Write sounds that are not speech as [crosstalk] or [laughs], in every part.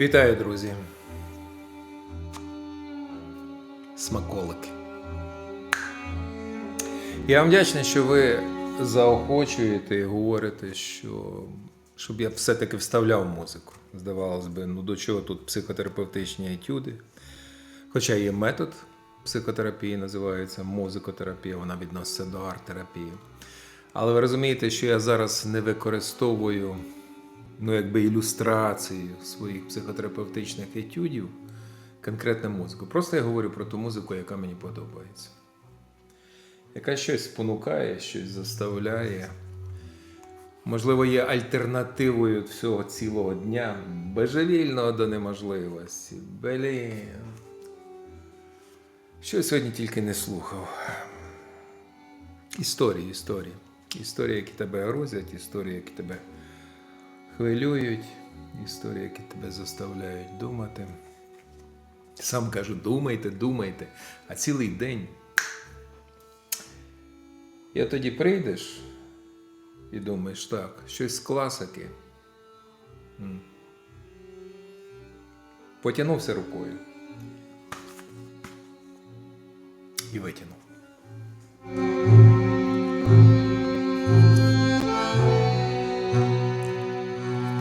Вітаю, друзі. Смаколики. Я вам вдячний, що ви заохочуєте і говорите, що щоб я все-таки вставляв музику. Здавалось би, ну до чого тут психотерапевтичні етюди. Хоча є метод психотерапії, називається музикотерапія, вона відноситься до арт-терапії. Але ви розумієте, що я зараз не використовую ну, якби ілюстрації своїх психотерапевтичних етюдів, конкретну музику. Просто я говорю про ту музику, яка мені подобається. Яка щось спонукає, щось заставляє. Можливо, є альтернативою всього цілого дня, божевільного до неможливості. Блін. Що я сьогодні тільки не слухав. Історії, історії. Історії, які тебе грузять, історії, які тебе хвилюють, історії, які тебе заставляють думати. Сам кажу, думайте, думайте, а цілий день. От тоді прийдеш і думаєш, так, щось з класики. Потягнувся рукою. І витягнув.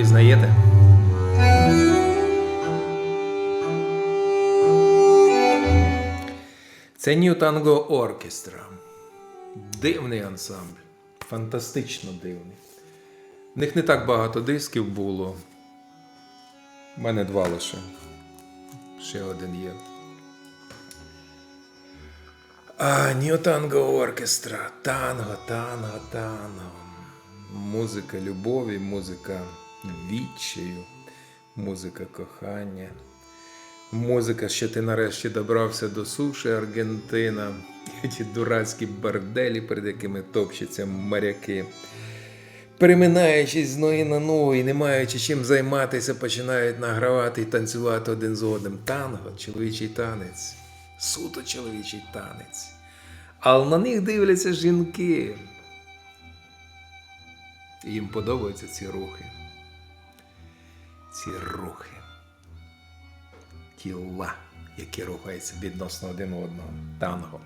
Пізнаєте? Це New Tango Orchestra. Дивний ансамбль. Фантастично дивний. В них не так багато дисків було. У мене два лише. Ще один є. А, New Tango Orchestra. Танго, танго, танго. Музика любові, музика відчаю, музика кохання. Музика, що ти нарешті добрався до суші Аргентина, ті дурацькі борделі, перед якими топчаться моряки. Переминаючись з ноги на ногу і не маючи чим займатися, починають награвати і танцювати один з одним. Танго, чоловічий танець, суто чоловічий танець. Але на них дивляться жінки. І їм подобаються ці рухи. Ці рухи. Тіла, які рухаються відносно один одного. Танго.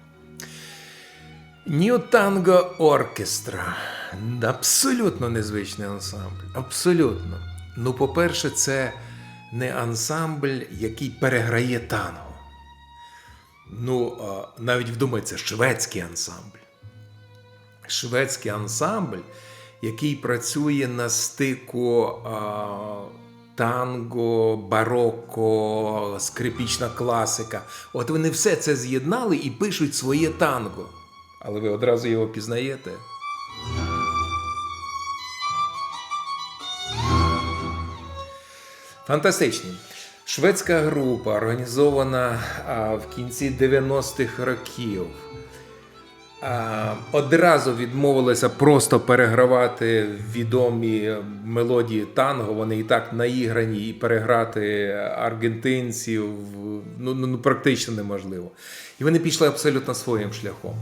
Нью Танго Оркестра. Абсолютно незвичний ансамбль. Абсолютно. Ну, по-перше, це не ансамбль, який переграє танго. Ну, навіть вдумається, шведський ансамбль. Шведський ансамбль, який працює на стику а, танго, бароко, скрипічна класика. От вони все це з'єднали і пишуть своє танго. Але ви одразу його пізнаєте. Фантастичні. Шведська група, організована в кінці 90-х років. Одразу відмовилися просто перегравати відомі мелодії танго. Вони і так наіграні, і переграти аргентинців ну, ну, ну практично неможливо. І вони пішли абсолютно своїм шляхом.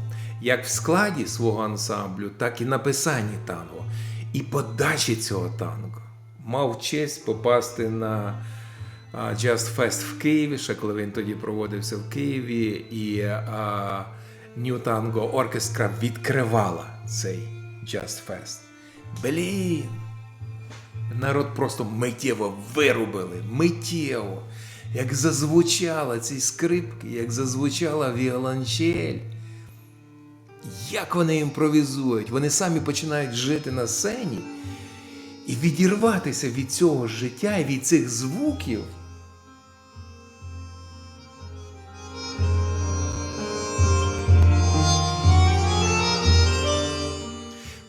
Як в складі свого ансамблю, так і написанні танго. І подачі цього танго. Мав честь попасти на Just Fest в Києві, ще коли він тоді проводився в Києві. І а, New Tango Orchestra відкривала цей Just Fest. Блін! Народ просто миттєво вирубили, миттєво. Як зазвучала ці скрипки, як зазвучала віолончель. Як вони імпровізують, вони самі починають жити на сцені і відірватися від цього життя і від цих звуків.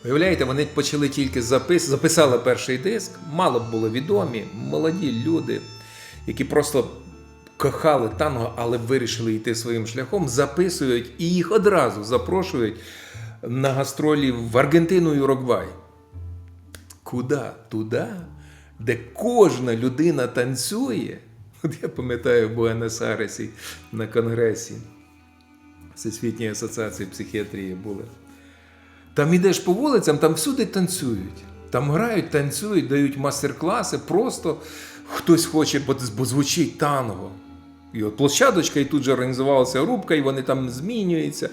Виявляєте, вони почали тільки запис... записали перший диск, мало б було відомі, молоді люди, які просто кохали танго, але вирішили йти своїм шляхом, записують і їх одразу запрошують на гастролі в Аргентину і Уругвай. Куди? Туди, де кожна людина танцює. От я пам'ятаю в Буенос-Айресі на конгресі Всесвітньої асоціації психіатрії були. Там ідеш по вулицям, там всюди танцюють. Там грають, танцюють, дають мастер-класи, просто хтось хоче, бо, звучить танго. І от площадочка, і тут же організувалася рубка, і вони там змінюються.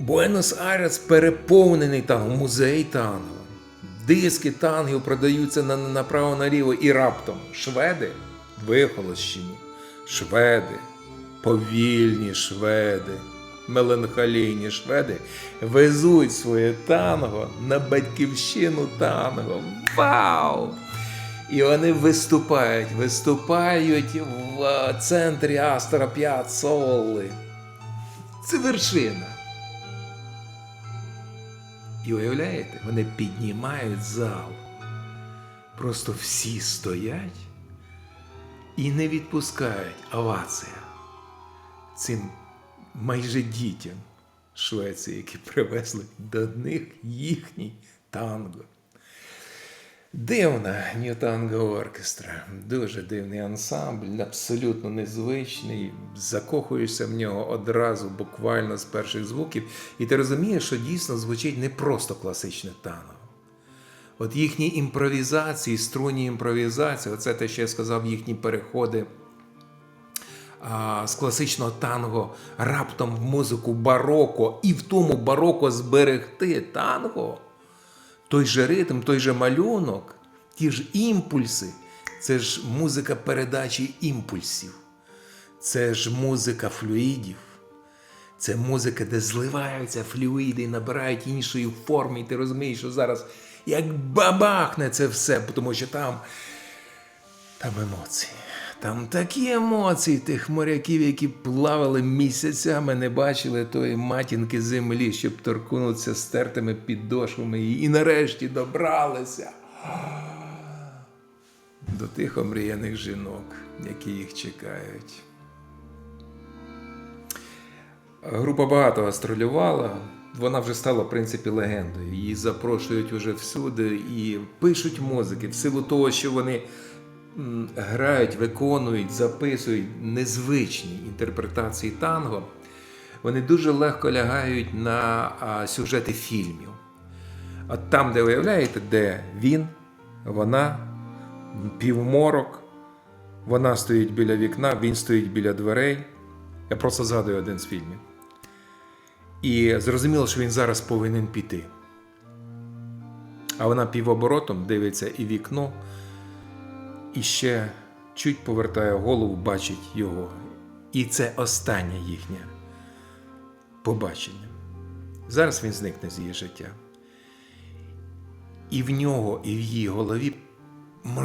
Буенос-Айрес переповнений танго, музей танго. Диски тангів продаються на, направо наліво і раптом шведи вихолощені, шведи, повільні шведи, меланхолійні шведи везуть своє танго на батьківщину танго. Вау! І вони виступають, виступають в центрі Астора П'яццоли. Це вершина. І уявляєте, вони піднімають зал. Просто всі стоять і не відпускають овація цим майже дітям Швеції, які [laughs] привезли до них їхній танго. Дивна Ньютанго оркестра, дуже дивний ансамбль, абсолютно незвичний. Закохуєшся в нього одразу, буквально з перших звуків, і ти розумієш, що дійсно звучить не просто класичне танго. От їхні імпровізації, струнні імпровізації, оце те, що я сказав, їхні переходи з класичного танго раптом в музику бароко, і в тому бароко зберегти танго той же ритм, той же малюнок, ті ж імпульси. Це ж музика передачі імпульсів, це ж музика флюїдів, це музика, де зливаються флюїди і набирають іншої форми. І ти розумієш, що зараз як бабахне це все, тому що там, там емоції. Там такі емоції тих моряків, які плавали місяцями, не бачили тої матінки землі, щоб торкнутися стертими підошвами і нарешті добралися до тих омріяних жінок, які їх чекають. Група багато гастролювала. Вона вже стала, в принципі, легендою. Її запрошують уже всюди і пишуть музики в силу того, що вони грають, виконують, записують незвичні інтерпретації танго. Вони дуже легко лягають на сюжети фільмів. От там, де уявляєте, де він, вона, півморок, вона стоїть біля вікна, він стоїть біля дверей. Я просто згадую один з фільмів. І зрозуміло, що він зараз повинен піти. А вона півоборотом дивиться і вікно, і ще чуть повертає голову, бачить його. І це останнє їхнє побачення. Зараз він зникне з її життя. І в нього, і в її голові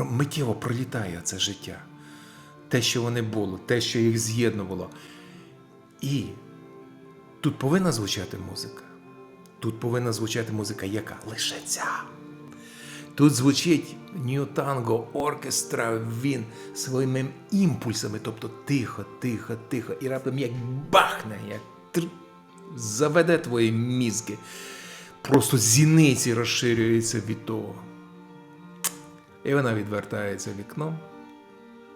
миттєво пролітає це життя. Те, що вони були, те, що їх з'єднувало. І тут повинна звучати музика. Тут повинна звучати музика, яка лише ця. Тут звучить New Tango оркестра, він своїми імпульсами, тобто тихо, тихо, тихо, і раптом як бахне, як тр... заведе твої мізки. Просто зіниці розширюються від того. І вона відвертається вікном,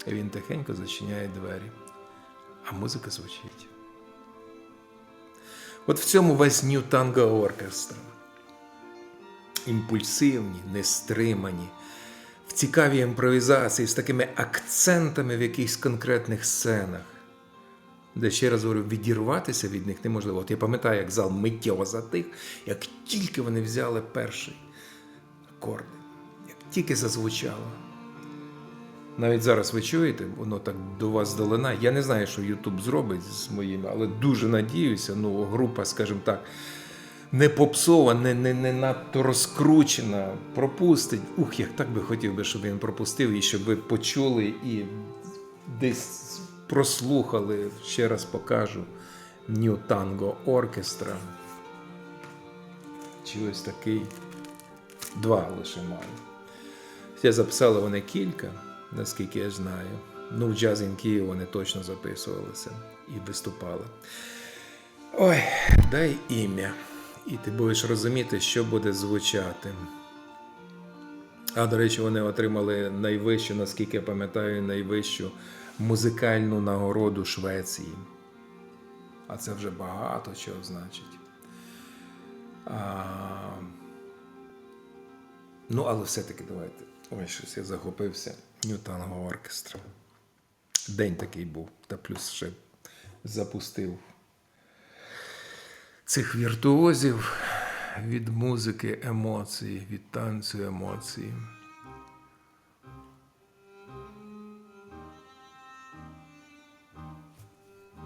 і він тихенько зачиняє двері, а музика звучить. От в цьому весь New Tango оркестр. Імпульсивні, нестримані, в цікавій імпровізації з такими акцентами в якихось конкретних сценах, де ще раз говорю, відірватися від них неможливо. От я пам'ятаю, як зал миттєво затих, як тільки вони взяли перший акорд, як тільки зазвучало. Навіть зараз ви чуєте, воно так до вас долина. Я не знаю, що Ютуб зробить з моїми, але дуже надіюся. Ну, група, скажімо так, не попсова, не, не, надто розкручена, пропустить. Ух, як так би хотів би, щоб він пропустив, і щоб ви почули і десь прослухали, ще раз покажу, New Tango Orchestra. Чи ось такий. Два лише маю. Я записали вони кілька, наскільки я знаю. Ну, в Jazz in Kyiv вони точно записувалися і виступали. Ой, дай ім'я. І ти будеш розуміти, що буде звучати. А, до речі, вони отримали найвищу, наскільки я пам'ятаю, найвищу музикальну нагороду Швеції. А це вже багато чого значить. А... Ну, але все-таки давайте. Ой, щось я захопився. Ньютанго оркестра. День такий був, та плюс ще запустив цих віртуозів від музики емоції, від танцю емоції.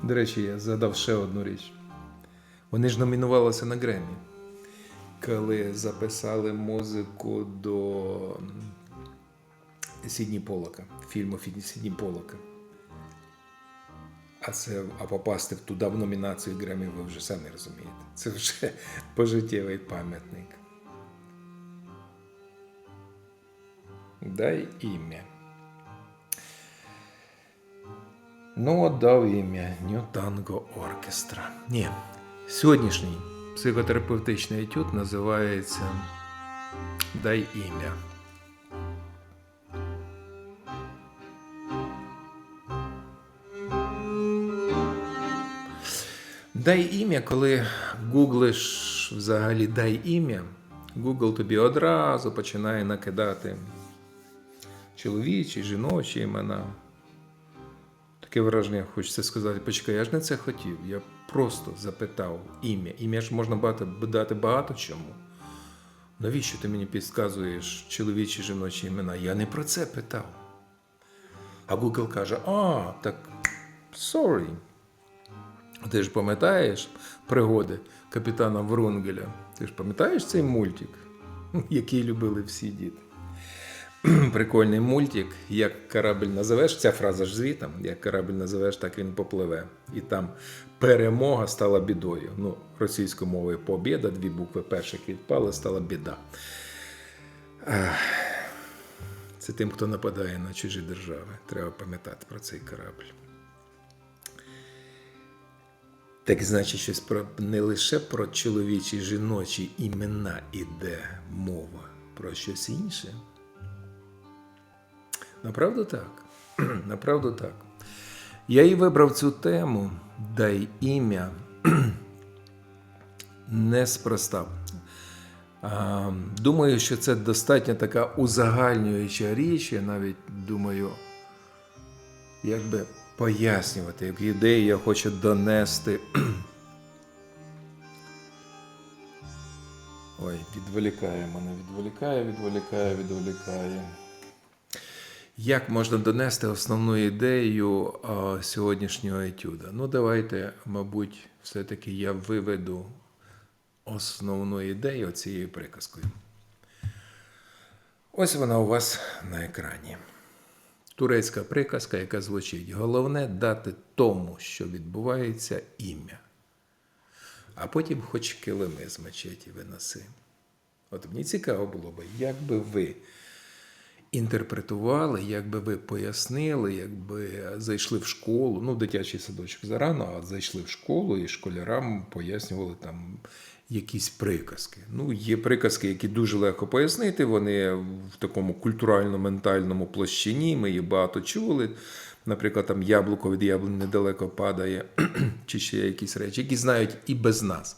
До речі, я згадав ще одну річ. Вони ж номінувалися на Гремі, коли записали музику до Сідні Полока, фільму Сідні Полока. А це, а попасти в туди в номінацію Гремі, ви вже самі розумієте. Це вже [laughs] пожиттєвий пам'ятник. Дай ім'я. Ну, дав ім'я Tango Orchestra. Ні. Сьогоднішній психотерапевтичний етюд називається Дай ім'я. Дай ім'я, коли гуглиш взагалі дай ім'я, Google тобі одразу починає накидати чоловічі, жіночі імена. Таке враження, хочеться сказати, почекай, я ж не це хотів. Я просто запитав ім'я. Ім'я ж можна дати багато чому. Навіщо ти мені підказуєш чоловічі жіночі імена? Я не про це питав. А Google каже: А, так sorry. Ти ж пам'ятаєш пригоди капітана Врунгеля? Ти ж пам'ятаєш цей мультик, який любили всі діти? [clears throat] Прикольний мультик, як корабль називеш, ця фраза ж звітом, як корабль називеш, так він попливе. І там перемога стала бідою. Ну, російською мовою побєда, дві букви перших відпали, стала біда. Це тим, хто нападає на чужі держави. Треба пам'ятати про цей корабль. Так значить, щось про не лише про чоловічі жіночі імена іде мова, про щось інше. Направду так. [clears throat] Направду так. Я і вибрав цю тему дай ім'я [clears throat] неспроста. Думаю, що це достатньо така узагальнююча річ. Я навіть думаю, як би пояснювати, як ідею я хочу донести. [clears throat] Ой, відволікає мене, відволікає, відволікає, відволікає. Як можна донести основну ідею а, сьогоднішнього етюда? Ну, давайте, мабуть, все-таки я виведу основну ідею цією приказкою. Ось вона у вас на екрані. Турецька приказка, яка звучить: головне дати тому, що відбувається, ім'я. А потім хоч килими з мечеті виноси. От мені цікаво було би, як би ви інтерпретували, як би ви пояснили, якби зайшли в школу, ну, дитячий садочок зарано, а зайшли в школу і школярам пояснювали там якісь приказки. Ну, є приказки, які дуже легко пояснити, вони в такому культурально-ментальному площині, ми їх багато чули. Наприклад, там яблуко від яблуні недалеко падає, [clears throat] чи ще якісь речі, які знають і без нас.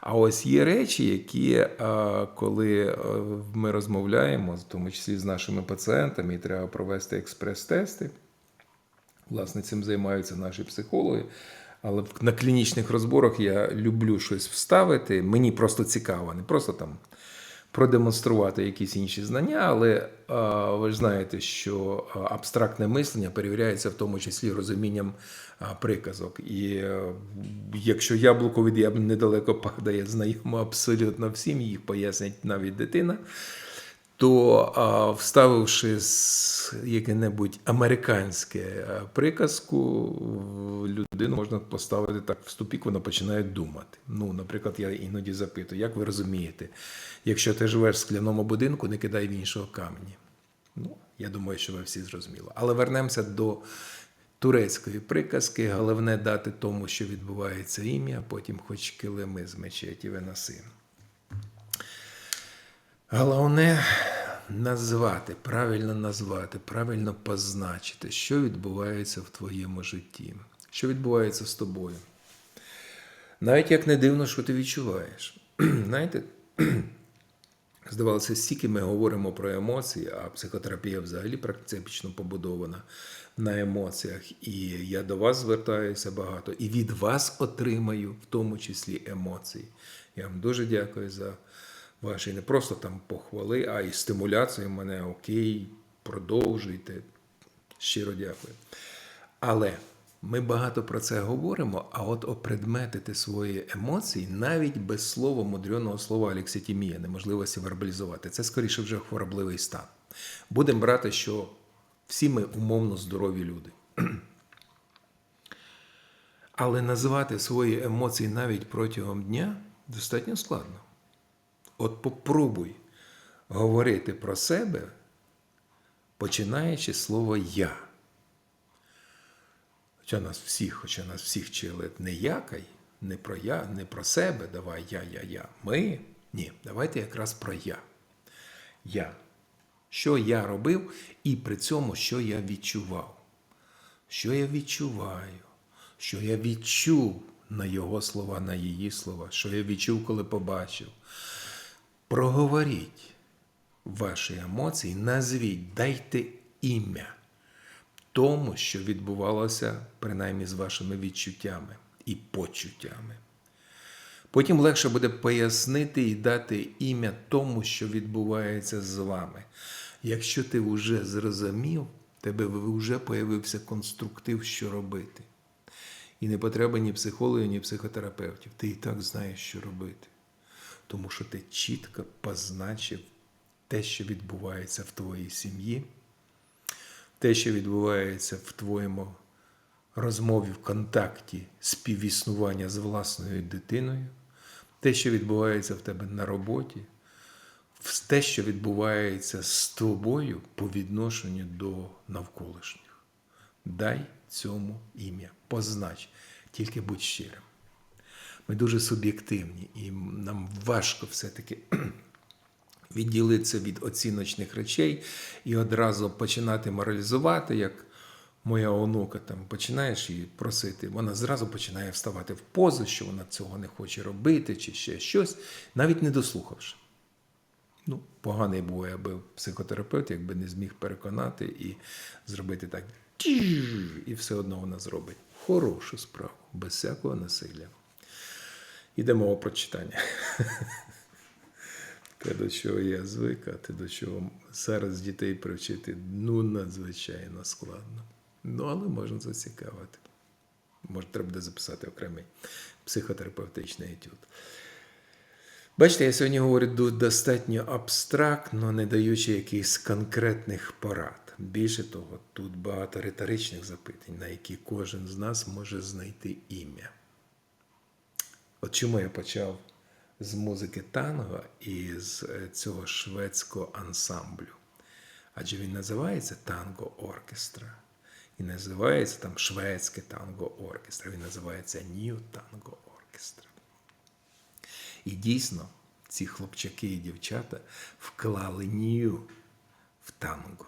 А ось є речі, які, коли ми розмовляємо, в тому числі з нашими пацієнтами, і треба провести експрес-тести. Власне, цим займаються наші психологи. Але на клінічних розборах я люблю щось вставити. Мені просто цікаво, не просто там продемонструвати якісь інші знання, але ви ж знаєте, що абстрактне мислення перевіряється в тому числі розумінням приказок. І якщо яблуко від яблуні недалеко падає, [laughs] знайомо абсолютно всім, їх пояснять навіть дитина. То вставивши яке-небудь американське приказку, людину можна поставити так в ступік, вона починає думати. Ну, наприклад, я іноді запитую, як ви розумієте, якщо ти живеш в скляному будинку, не кидай в іншого камені. Ну, я думаю, що ви всі зрозуміли. Але вернемося до турецької приказки. Головне дати тому, що відбувається ім'я, потім хоч килими з мечеті виноси. Головне назвати, правильно назвати, правильно позначити, що відбувається в твоєму житті, що відбувається з тобою. Навіть як не дивно, що ти відчуваєш. [clears throat] Знаєте, [clears throat] Здавалося, стільки ми говоримо про емоції, а психотерапія взагалі практично побудована на емоціях. І я до вас звертаюся багато, і від вас отримаю в тому числі емоції. Я вам дуже дякую за ваші не просто там похвали, а й стимуляцію мене. Окей, продовжуйте. Щиро дякую. Але ми багато про це говоримо, а от опредметити свої емоції навіть без слова мудреного слова алекситімія, неможливості вербалізувати. Це скоріше вже хворобливий стан. Будемо брати, що всі ми умовно здорові люди. [clears throat] Але називати свої емоції навіть протягом дня достатньо складно. От попробуй говорити про себе, починаючи з слова я. Хоча нас всіх, хоча нас всіх вчили не якай, не про я, не про себе, давай я, я, я. Ми. Ні, давайте якраз про я. Я. Що я робив, і при цьому, що я відчував. Що я відчуваю, що я відчув на його слова, на її слова, що я відчув, коли побачив. Проговоріть ваші емоції, назвіть, дайте ім'я тому, що відбувалося принаймні з вашими відчуттями і почуттями. Потім легше буде пояснити і дати ім'я тому, що відбувається з вами. Якщо ти вже зрозумів, тебе вже появився конструктив, що робити. І не потреба ні психологів, ні психотерапевтів. Ти і так знаєш, що робити. Тому що ти чітко позначив те, що відбувається в твоїй сім'ї, те, що відбувається в твоєму розмові в контакті співіснування з власною дитиною, те, що відбувається в тебе на роботі, те, що відбувається з тобою по відношенню до навколишніх. Дай цьому ім'я, познач, тільки будь щирим. Ми дуже суб'єктивні, і нам важко все-таки [clears throat] відділитися від оціночних речей і одразу починати моралізувати, як моя онука там починаєш її просити, вона зразу починає вставати в позу, що вона цього не хоче робити, чи ще щось, навіть не дослухавши. Ну, поганий був я би психотерапевт, якби не зміг переконати і зробити так. І все одно вона зробить хорошу справу, без всякого насилля. Іде мова про читання. [laughs] Те, до чого я звик, а те, до чого зараз дітей привчити, ну, надзвичайно складно. Ну, але можна зацікавити. Може, треба буде записати окремий психотерапевтичний етюд. Бачите, я сьогодні говорю достатньо абстрактно, не даючи якихось конкретних порад. Більше того, тут багато риторичних запитань, на які кожен з нас може знайти ім'я. От чому я почав з музики танго і з е, цього шведського ансамблю? Адже він називається танго оркестра. І називається там шведське танго оркестра. Він називається New Tango Orchestra. І дійсно, ці хлопчаки і дівчата вклали нью в танго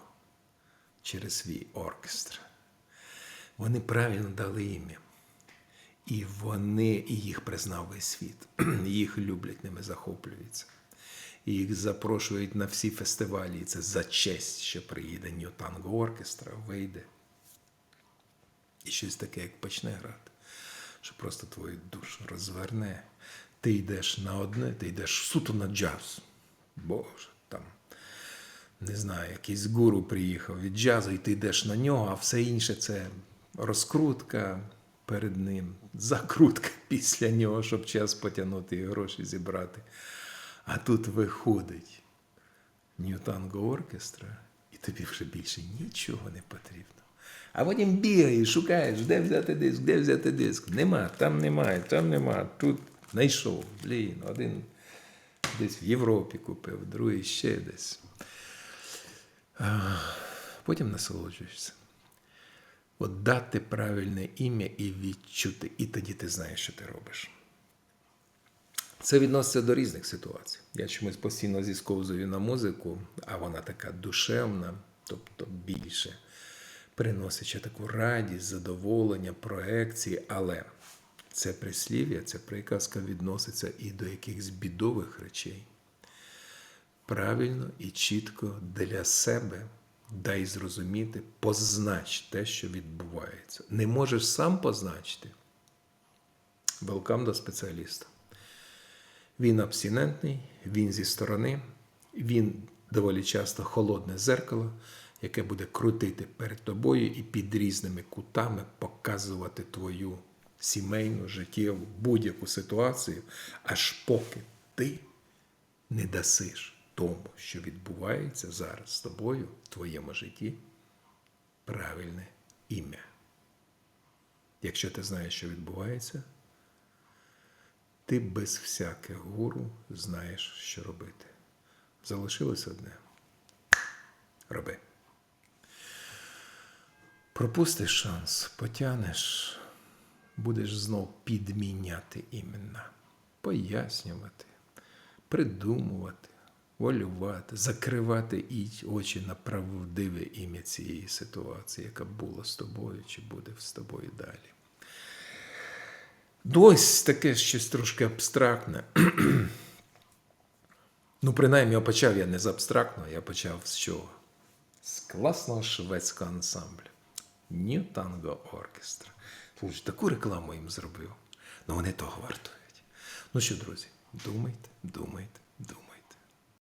через свій оркестр. Вони правильно дали ім'я. І вони, і їх признав весь світ. [clears throat] Їх люблять, ними захоплюються. І їх запрошують на всі фестивалі. І це за честь, що приїде Нью Танго Оркестра, вийде. І щось таке, як почне грати, що просто твою душу розверне. Ти йдеш на одне, ти йдеш суто на джаз. Боже, там, не знаю, якийсь гуру приїхав від джазу, і ти йдеш на нього, а все інше це розкрутка перед ним, закрутка [laughs] після нього, щоб час потягнути і гроші зібрати. А тут виходить Ньютанго оркестра, і тобі вже більше нічого не потрібно. А потім бігаєш, шукаєш, де взяти диск, де взяти диск. Нема, там немає, там нема. Тут знайшов. Блін, один десь в Європі купив, другий ще десь. Потім насолоджуєшся. От дати правильне ім'я і відчути, і тоді ти знаєш, що ти робиш. Це відноситься до різних ситуацій. Я чомусь постійно зісковзую на музику, а вона така душевна, тобто більше приносячи таку радість, задоволення, проекції, але це прислів'я, ця приказка відноситься і до якихось бідових речей. правильно і чітко для себе дай зрозуміти, познач те, що відбувається. Не можеш сам позначити. Велкам до спеціаліста. Він абстинентний, він зі сторони, він доволі часто холодне зеркало, яке буде крутити перед тобою і під різними кутами показувати твою сімейну, життєву, будь-яку ситуацію, аж поки ти не дасиш тому, що відбувається зараз з тобою в твоєму житті, правильне ім'я. Якщо ти знаєш, що відбувається, ти без всяких гуру знаєш, що робити. Залишилось одне. Роби. Пропустиш шанс, потянеш, будеш знов підміняти імена, пояснювати, придумувати, волювати, закривати і очі на правдиве ім'я цієї ситуації, яка була з тобою чи буде з тобою далі. Ну, Ось таке щось трошки абстрактне. [clears throat] ну, принаймні, я почав я не з абстрактного, я почав з чого? З класного шведського ансамблю. New Tango Orchestra. Слухай, таку рекламу їм зробив. Ну, вони того вартують. Ну що, друзі, думайте, думайте.